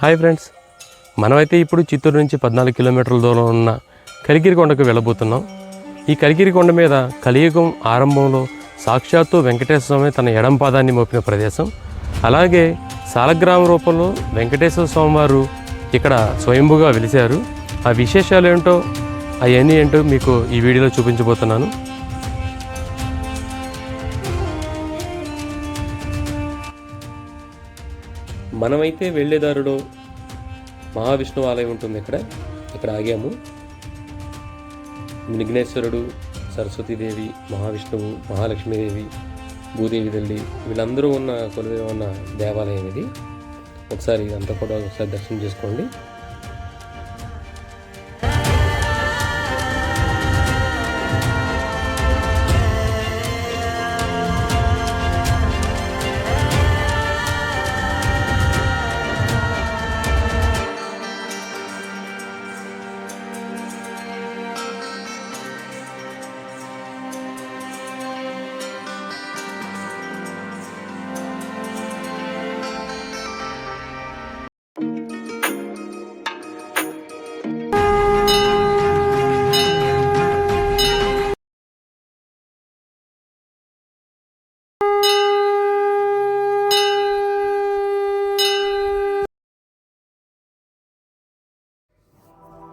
Hi friends. మనమైతే ఇప్పుడు చిత్తూరు నుంచి పద్నాలుగు కిలోమీటర్ల దూరం ఉన్న కలిగిరి కొండకు వెళ్ళబోతున్నాం. ఈ కలిగిరి కొండ మీద కలియుగం ఆరంభంలో సాక్షాత్తు వెంకటేశ్వర స్వామి తన ఎడం పాదాన్ని మోపిన ప్రదేశం. అలాగే సాలగ్రామ రూపంలో వెంకటేశ్వర స్వామి వారు ఇక్కడ స్వయంభుగా వెలిశారు. ఆ విశేషాలు ఏంటో అవన్నీ ఏంటో మీకు ఈ వీడియోలో చూపించబోతున్నాను. మనమైతే వెళ్ళేదారిలో మహావిష్ణువు ఆలయం ఉంటుంది ఇక్కడ. ఇక్కడ ఆగాము. విఘ్నేశ్వరుడు సరస్వతీదేవి మహావిష్ణువు మహాలక్ష్మీదేవి భూదేవి తల్లి వీళ్ళందరూ ఉన్న కొలువే ఉన్న దేవాలయం ఇది. ఒకసారి ఇదంతా కూడా ఒకసారి దర్శనం చేసుకోండి.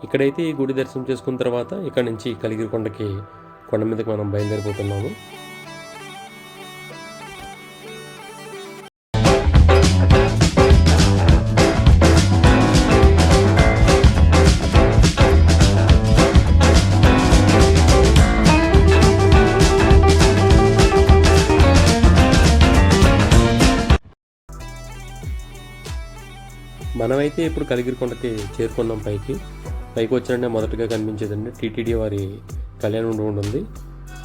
ఇక్కడైతే ఈ గుడి దర్శనం చేసుకున్న తర్వాత ఇక్కడ నుంచి కలిగిరి కొండకి కొండ మీదకి మనం బయలుదేరిపోతున్నాము. మనమైతే ఇప్పుడు కలిగిరి కొండకి చేరుకున్నాం పైకి. పైకి వచ్చినట్టే మొదటగా కనిపించేదండి టీటీడీ వారి కళ్యాణం ఉంటుంది.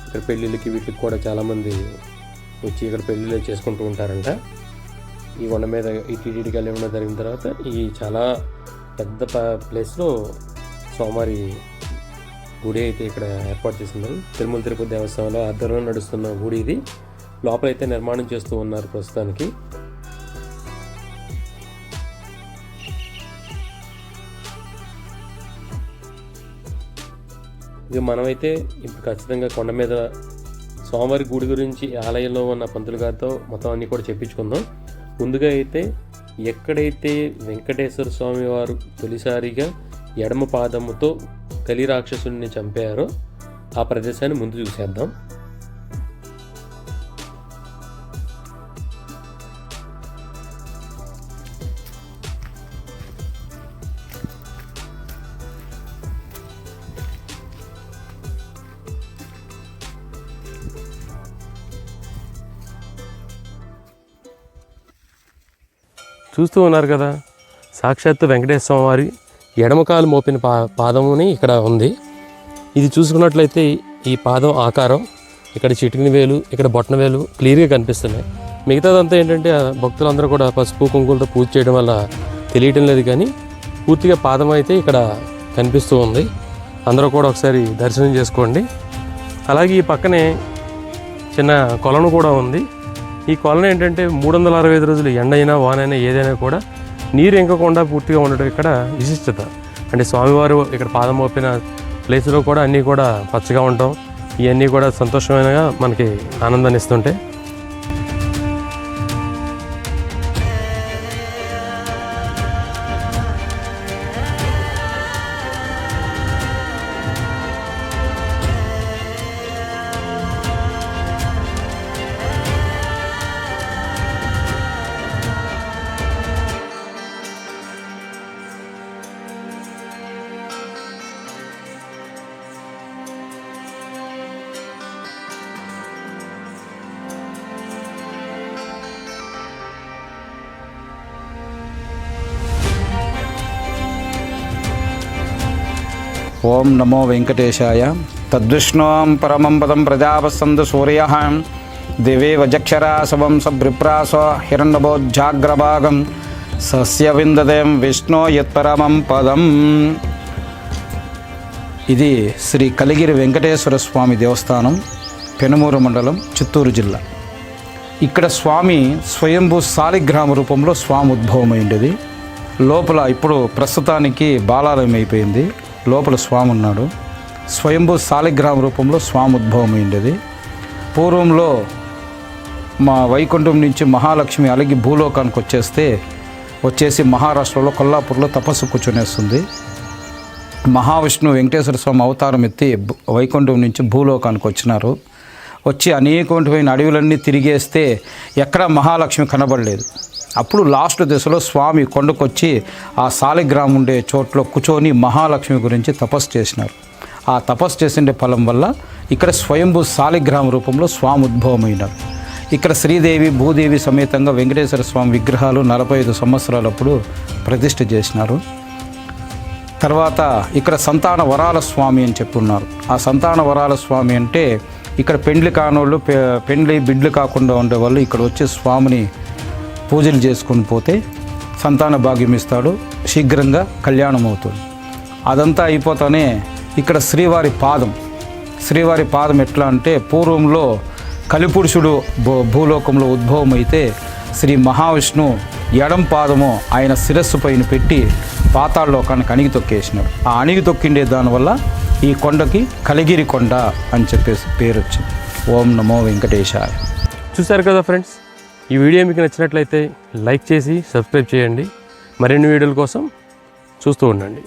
ఇక్కడ పెళ్ళిళ్ళకి వీటికి కూడా చాలామంది వచ్చి ఇక్కడ పెళ్ళిళ్ళు చేసుకుంటూ ఉంటారంట. ఈ కొండ మీద ఈ టీటీడీ కళ్యాణం జరిగిన తర్వాత ఈ చాలా పెద్ద ప్లేస్లో సోమవారి గుడి అయితే ఇక్కడ ఏర్పాటు చేసింది. తిరుమల తిరుపతి దేవస్థానంలో ఆధ్వర్యంలో నడుస్తున్న గుడి ఇది. లోపలైతే నిర్మాణం చేస్తూ ఉన్నారు ప్రస్తుతానికి. ఇక మనమైతే ఇప్పుడు ఖచ్చితంగా కొండ మీద స్వామివారి గుడి గురించి ఆలయంలో ఉన్న పంతులు గారితో మొత్తం అన్నీ కూడా చెప్పించుకుందాం. ముందుగా అయితే ఎక్కడైతే వెంకటేశ్వర స్వామి వారు తొలిసారిగా ఎడమ పాదముతో కలి రాక్షసుని చంపారో ఆ ప్రదేశాన్ని ముందు చూసేద్దాం. చూస్తూ ఉన్నారు కదా. సాక్షాత్తు వెంకటేశ్వర స్వామివారి ఎడమకాలు మోపిన పా పాదముని ఇక్కడ ఉంది. ఇది చూసుకున్నట్లయితే ఈ పాదం ఆకారం ఇక్కడ చిటికిన వేలు ఇక్కడ బొట్టన వేలు క్లియర్గా కనిపిస్తున్నాయి. మిగతాదంతా ఏంటంటే ఆ భక్తులందరూ కూడా పసుపు కుంకులతో పూజ చేయడం వల్ల తెలియటం లేదు కానీ పూర్తిగా పాదం అయితే ఇక్కడ కనిపిస్తూ ఉంది. అందరూ కూడా ఒకసారి దర్శనం చేసుకోండి. అలాగే ఈ పక్కనే చిన్న కొలను కూడా ఉంది. ఈ కొలను ఏంటంటే మూడు వందల అరవై ఐదు రోజులు ఎండైనా వానైనా ఏదైనా కూడా నీరు ఇంకకుండా పూర్తిగా ఉండడం ఇక్కడ విశిష్టత. అంటే స్వామివారు ఇక్కడ పాదం మోపిన ప్లేస్లో కూడా అన్నీ కూడా పచ్చగా ఉండటం ఇవన్నీ కూడా సంతోషమైనగా మనకి ఆనందాన్ని ఇస్తుంటాయి. ఓం నమో వెంకటేశాయ. తద్విష్ణోం పరమం పదం ప్రజాపస్సందు సూర్య. దివే వజక్షరాసవం సభ్రిప్రాస హిరణ్యబోధ్యాగ్రభాగం సస్య విందదేం విష్ణు యత్పరమం పదం. ఇది శ్రీ కలిగిరి వెంకటేశ్వర స్వామి దేవస్థానం పెనుమూరు మండలం చిత్తూరు జిల్లా. ఇక్కడ స్వామి స్వయంభూ శాలిగ్రామ రూపంలో స్వామి ఉద్భవమైంది. లోపల ఇప్పుడు ప్రస్తుతానికి బాలాలయం అయిపోయింది. లోపల స్వామి ఉన్నాడు. స్వయంభూ సాలిగ్రామ రూపంలో స్వామి ఉద్భవం అయింది పూర్వంలో మా వైకుంఠం నుంచి మహాలక్ష్మి అలిగి భూలోకానికి వచ్చేస్తే వచ్చేసి మహారాష్ట్రలో కొల్లాపూర్లో తపస్సు కూర్చునేస్తుంది. మహావిష్ణువు వెంకటేశ్వర స్వామి అవతారం ఎత్తి వైకుంఠం నుంచి భూలోకానికి వచ్చినారు. వచ్చి అనేకమైన అడవులన్నీ తిరిగేస్తే ఎక్కడ మహాలక్ష్మి కనబడలేదు. అప్పుడు లాస్ట్ దశలో స్వామి కొండకొచ్చి ఆ సాలిగ్రామం ఉండే చోట్లో కూర్చొని మహాలక్ష్మి గురించి తపస్సు చేసినారు. ఆ తపస్సు చేసిండే ఫలం వల్ల ఇక్కడ స్వయంభూ సాలిగ్రామ రూపంలో స్వామి ఉద్భవమైనారు. ఇక్కడ శ్రీదేవి భూదేవి సమేతంగా వెంకటేశ్వర స్వామి విగ్రహాలు నలభై ఐదు సంవత్సరాలప్పుడు ప్రతిష్ఠ చేసినారు. తర్వాత ఇక్కడ సంతాన వరాల స్వామి అని చెప్పున్నారు. ఆ సంతాన వరాల స్వామి అంటే ఇక్కడ పెండ్లి కానోళ్ళు పె- పెండ్లి బిడ్లు కాకుండా ఉండేవాళ్ళు ఇక్కడ వచ్చి స్వామిని పూజలు చేసుకుని పోతే సంతాన భాగ్యం ఇస్తాడు శీఘ్రంగా కళ్యాణం అవుతుంది అదంతా అయిపోతానే ఇక్కడ శ్రీవారి పాదం. శ్రీవారి పాదం ఎట్లా అంటే పూర్వంలో కలిపురుషుడు భూ భూలోకంలో ఉద్భవం అయితే శ్రీ మహావిష్ణు ఎడం పాదము ఆయన శిరస్సు పైన పెట్టి పాతాళలోకానికి అణిగి తొక్కేసినాడు. ఆ అణిగి తొక్కిండే దానివల్ల ఈ కొండకి కలిగిరి కొండ అని చెప్పేసి పేరు వచ్చింది ఓం నమో వెంకటేశాయ. చూశారు కదా ఫ్రెండ్స్? ఈ వీడియో మీకు నచ్చినట్లయితే లైక్ చేసి సబ్స్క్రైబ్ చేయండి. మరిన్ని వీడియోల కోసం చూస్తూ ఉండండి.